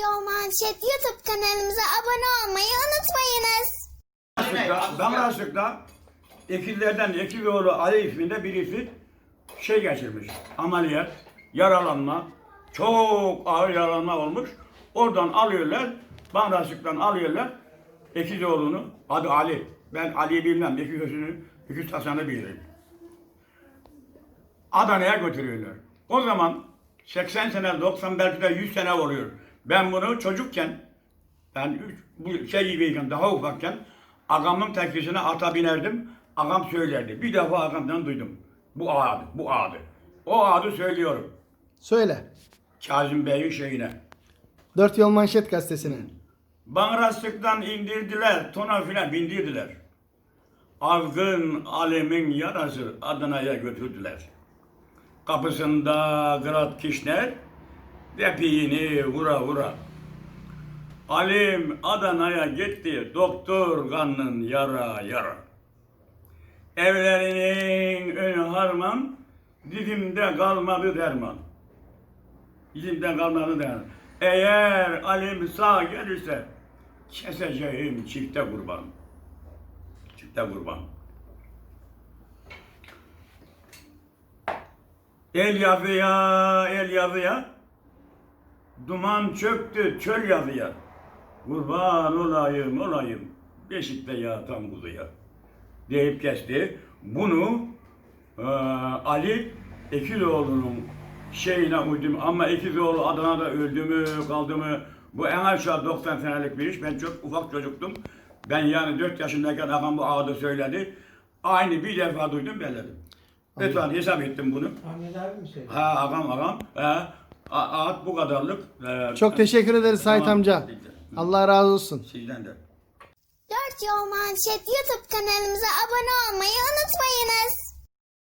Yol Manşet YouTube kanalımıza abone olmayı unutmayınız. Damrasık'ta, ekillerden Ekiloğlu Ali isminde birisi şey geçirmiş. Ameliyat, yaralanma, çok ağır yaralanma olmuş. Oradan alıyorlar, Damrasık'tan alıyorlar Ekiloğlu'nu. Adı Ali. Ben Ali'yi bilmem. İki gözünü, iki tasını bilirim. Adana'ya götürüyorlar. O zaman 80 sene, 90 belki de 100 sene oluyor. Ben bunu çocukken, ben üç, bu şey gibiyken, daha ufakken ağamın teklisine ata binerdim. Ağam söylerdi. Bir defa ağamdan duydum. Bu adı, bu adı. O adı söylüyorum. Söyle. Kazım Bey'in şeyine. Dört Yol Manşet gazetesinin. Bangrastık'tan indirdiler, Tonafil'e bindirdiler. Azgın alemin yarası Adana'ya götürdüler. Kapısında Grat Kişner, depiğini vura vura. Alim Adana'ya gitti, doktor kanın yara yara. Evlerinin önü harman, dizimde kalmadı derman. Dizimde kalmadı derman. Eğer alim sağ gelirse, keseceğim çifte kurban. Çifte kurban. El yazıya, el yazıya, duman çöktü çöl yazıya. Kurban olayım, olayım, beşikte yatan kuzuya. Deyip kesti. Bunu eee, Ali Ekiloğlu'nun şeyine uydum ama Ekiloğlu Adana'da öldü mü, kaldı mı? Bu en aşağı 90 senelik bir iş. Ben çok ufak çocuktum. Ben yani 4 yaşındayken ağam bu adı söyledi. Aynı bir defa duydum belledim. Lütfen hesap ettim bunu. Ahmet abi mi söyledi? Ha ağam ağam. He. A- Ağat bu kadarlık. Ee, Çok teşekkür ederiz Sait Tamam. amca. Allah razı olsun. Sizden de. Dört Yol Manşet YouTube kanalımıza abone olmayı